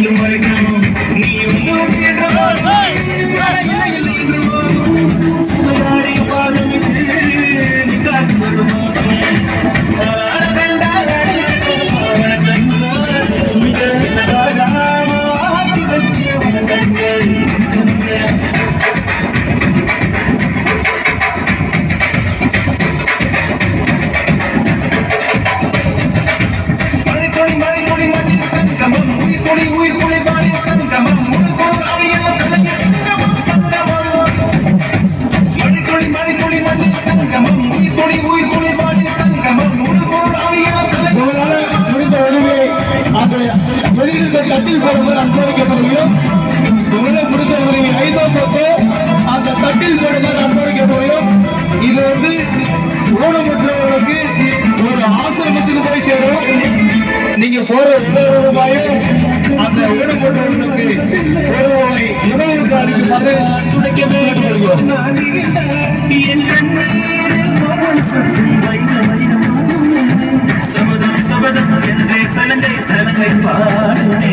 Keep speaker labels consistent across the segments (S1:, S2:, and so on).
S1: nobody போடும்போது அனுபவிக்கப்படுகிறோம். உங்களை முடிஞ்ச ஒரு ஐந்தாம் போட்டு அந்த தட்டில் போடும்போது அனுபவிக்கப்படுகிறோம் இது வந்து ஊனமுற்றவர்களுக்கு ஒரு ஆசிரமத்துக்கு போய் சேரும். நீங்க போற ஒவ்வொரு ரூபாயும் அந்த ஊனமுற்றவர்களுக்கு ஒரு ரூபாய் உணவுக்கு அளிக்குமாறு
S2: சபதம் சபதம் என்றே சலங்கை சலங்கை
S1: பாடுமே.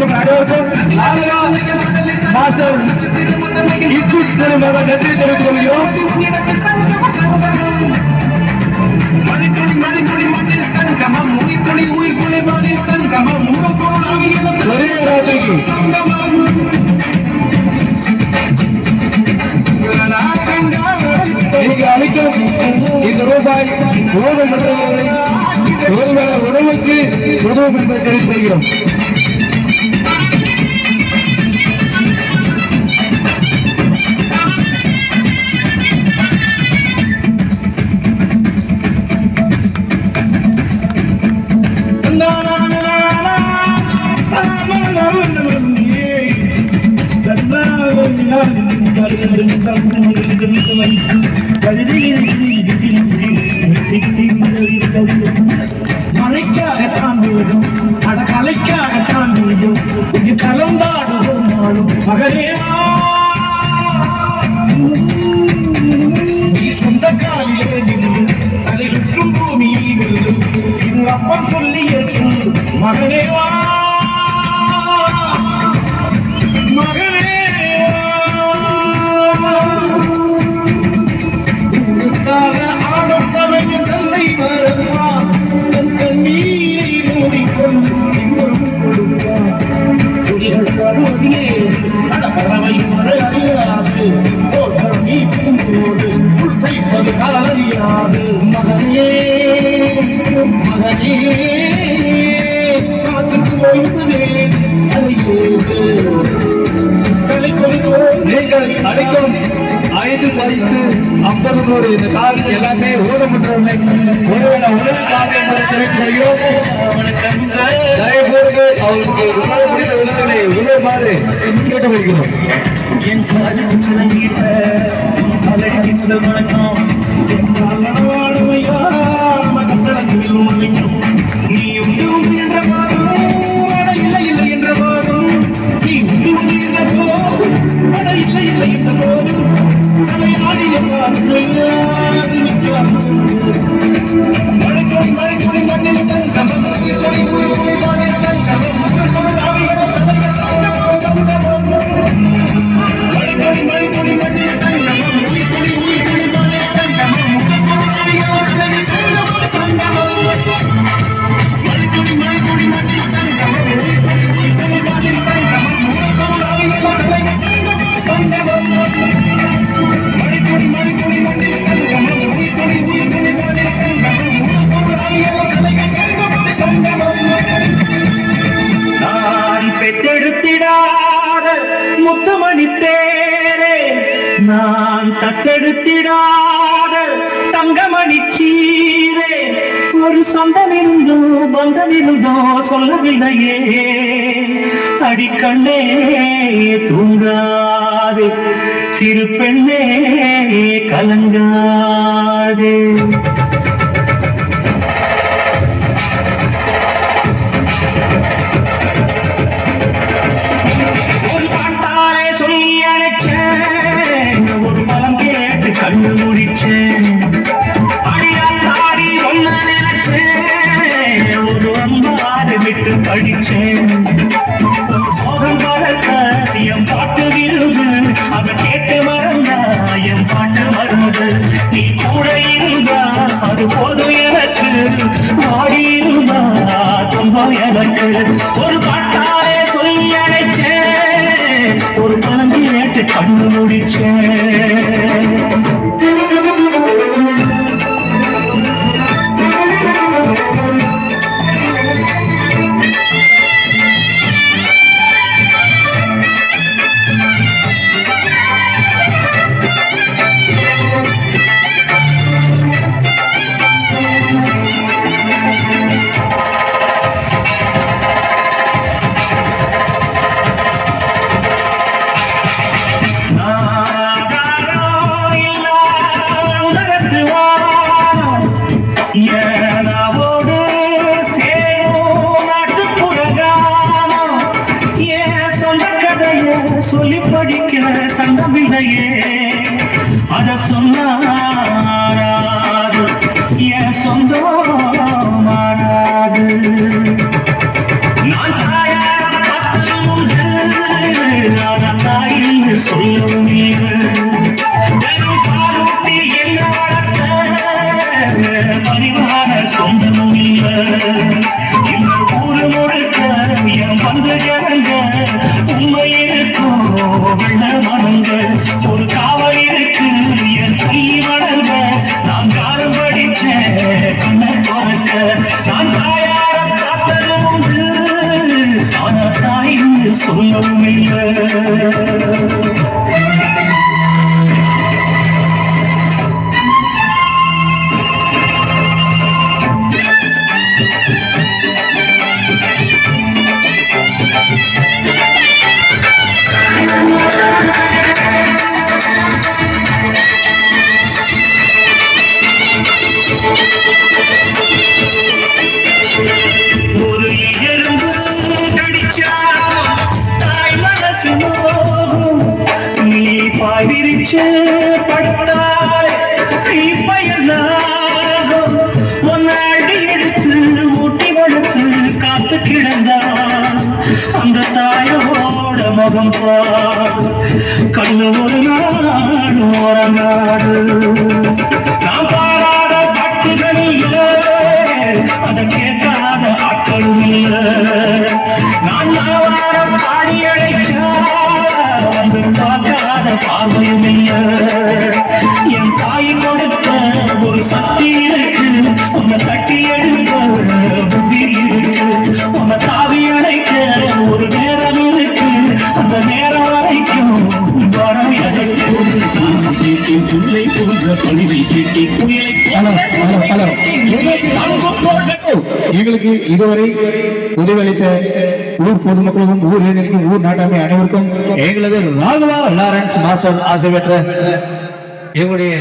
S1: மற்றும் அனைவருக்கும் மாஸ்டர் இட்லிட் திரும்ப நன்றி தெரிவித்துக் கொள்கிறோம். ஒரே ராத்திரிக்கு இன்னைக்கு அளிக்கும் இந்த ரூபாய் உணவு மற்றவர்களை உணவுக்கு உதவும் என்பதை தெரிவித்து வருகிறோம்
S2: மழைக்காகத்தான் விழுதும் அட கலைக்காகத்தான் விழுதும் இது கலந்தாடுவோம் நாளும் மகனேவா நீ சொந்த காலிலே நின்று அதை சுற்றும் பூமியில் விழுதும் இது அப்பன் சொல்லிய சொல் மகனேவா? மகனே காத்துக்கு ஒழுங்குதே
S1: நீங்கள் அனைத்தும் ஐந்து பறித்து ஐம்பது நூறு இந்த கால் எல்லாமே ஊடமுற்றவனை ஒருவன
S2: என் பாதம் முதல் வணக்கம் Música தத்தெடுத்திடாத முத்துமணி தேரே நான் தத்தெடுத்திடாத தங்கமணி சீரே.
S3: ஒரு சொந்தமிருந்தோ பந்தமிருந்தோ சொல்லவில்லையே. அடிக்கண்ணே தூங்காதே. சிறு பெண்ணே கலங்காதே. துன்பம் எனக்கு. ஒரு பாட்டாலே சொல்லி அழைச்சேன். ஒரு மனம் கேட்டு கண்ணு முடிச்சேன். சந்தமில்லையே அத சொன்னாராது என் சொந்தமாராது நான் தாயார் காத்து நான் தாயின்னு சொல்லவும் பாவம் முகம் பார். கண்ணு ஒரு நாடு உறங்காது நான் பாராத பாட்டுகள் இல்லை. அதை கேட்காத ஆட்களும் இல்லை. நான் நாவார பாடி அழைச்சா வந்து பார்க்காத பார்வையும் இல்லை. கேட்டேன் பிள்ளை போன்ற பணிவை
S1: ஹலோ ஹலோ எங்களுக்கு இதுவரை உதவியளித்த ஊர் பொதுமக்களுக்கும் ஊர் இளைஞருக்கும் ஊர் நாட்டாமை அனைவருக்கும் எங்களது ராகவா லாரன்ஸ் மாஸ்டர் ஆசை பெற்ற எங்களுடைய